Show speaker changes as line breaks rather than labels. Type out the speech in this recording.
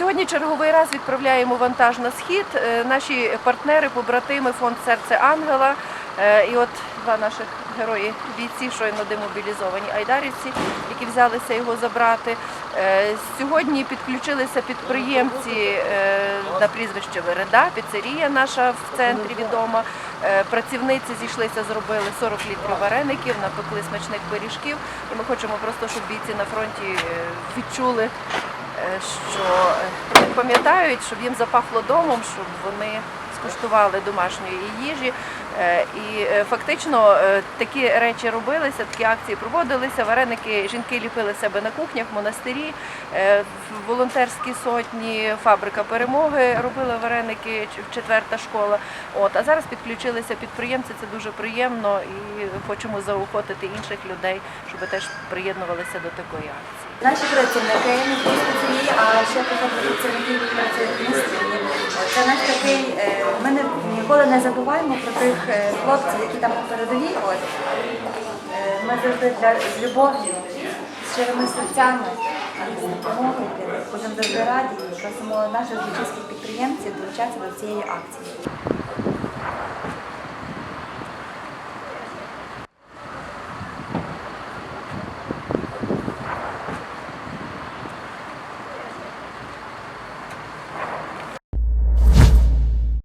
Сьогодні черговий раз відправляємо вантаж на схід. Е, Наші партнери, побратими, фонд Серце Ангела. Е, І от два наших герої бійці щойно демобілізовані айдарівці, які взялися його забрати. Е, Сьогодні підключилися підприємці на прізвище Вереда, піцерія наша в центрі відома. Працівниці зійшлися, зробили 40 літрів вареників, напекли смачних пиріжків. І ми хочемо просто, щоб бійці на фронті відчули, що е, пам'ятають, щоб їм запахло домом, щоб вони скуштували домашньої їжі. Е, І е, фактично е, такі речі робилися, такі акції проводилися. Вареники жінки ліпили себе на кухнях, в монастирі, е, в волонтерській сотні, фабрика перемоги робила вареники, четверта школа. От а зараз підключилися підприємці. Це дуже приємно і хочемо заохотити інших людей, щоб теж приєднувалися до такої акції.
Наші працівники не ці, а ще працівники працюють місті. Це наш такий, е, ми не, ніколи не забуваємо про тих е, хлопців, які там передовій. От. Е, Ми завжди для, з любов'ю, з щирими серцями, допомогою будемо завжди раді і просимо наших дівчинських підприємців долучатися до цієї акції.